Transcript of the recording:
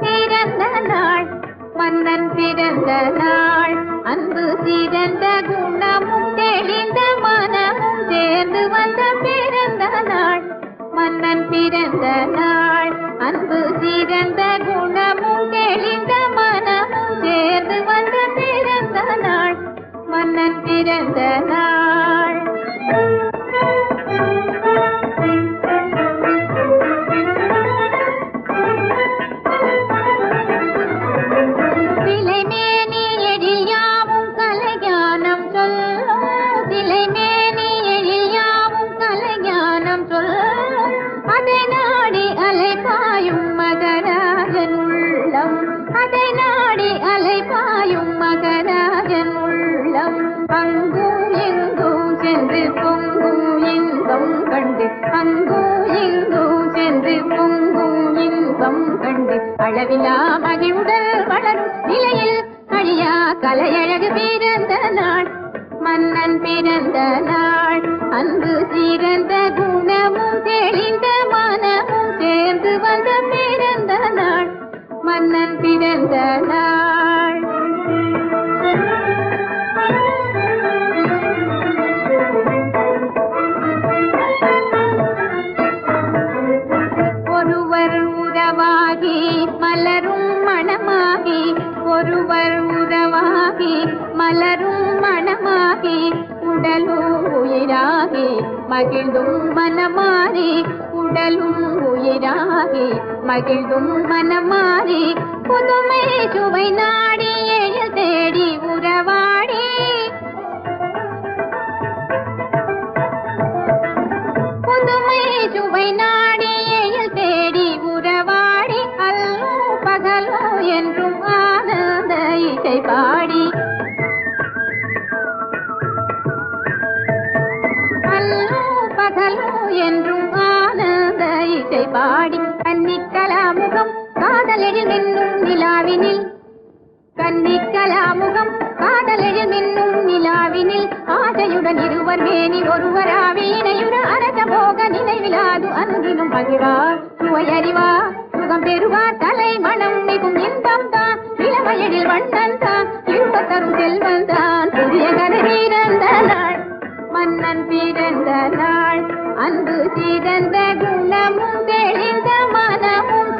பிறந்த நாள் மன்னன் பிறந்த நாள். அன்பு சிறந்த குணமும் பிறந்த அளவிலா மகிழ்வுடல் வளரும் நிலையில் அழியா கலையழகு பிறந்த நாள். மன்னன் பிறந்த நாள். அன்பு சிறந்த குணமும் தெளிந்த மனமும் சேர்ந்து வந்த பிறந்த நாள். மன்னன் பிறந்த நாள் மலரும் மனமாகி உடலும் உயிராகி மகிழ்ந்தும் மனமாறி உடலும் உயிராகி மகிழ்ந்தும் மனமாறி. புதுமை சுவை நாடி எழு தேடி உறவாடி. புதுமை சுவை நாடி எழு தேடி உறவாடி. அல்லும் பகலும் என்றும் ஆனந்த இசை என்றும் ஆனந்த இசை பாடி கன்னிக்கலாமுகம் காதலெழில் மின்னும் நிலாவினில். கன்னிக்கலாமுகம் காதலெழில் மின்னும் நிலாவினில். ஆசையுடன் இருவர் மேனி ஒருவராவி இணையுற அரச போக நினைவிலாது அன்றினும் மகிழ்வார் சுவையறிவா சுகம் பெறுவா தலை மனம் மிகும் இன்பம் தான் இளமையடில் வண்ணன் தான் இன்பத்தரும் செல்வன் தான். புதிய கதை பிறந்த நாள் மன்னன் பிறந்த நாள். அன்பு சிறந்த குணமும் தெளிந்த மனமும்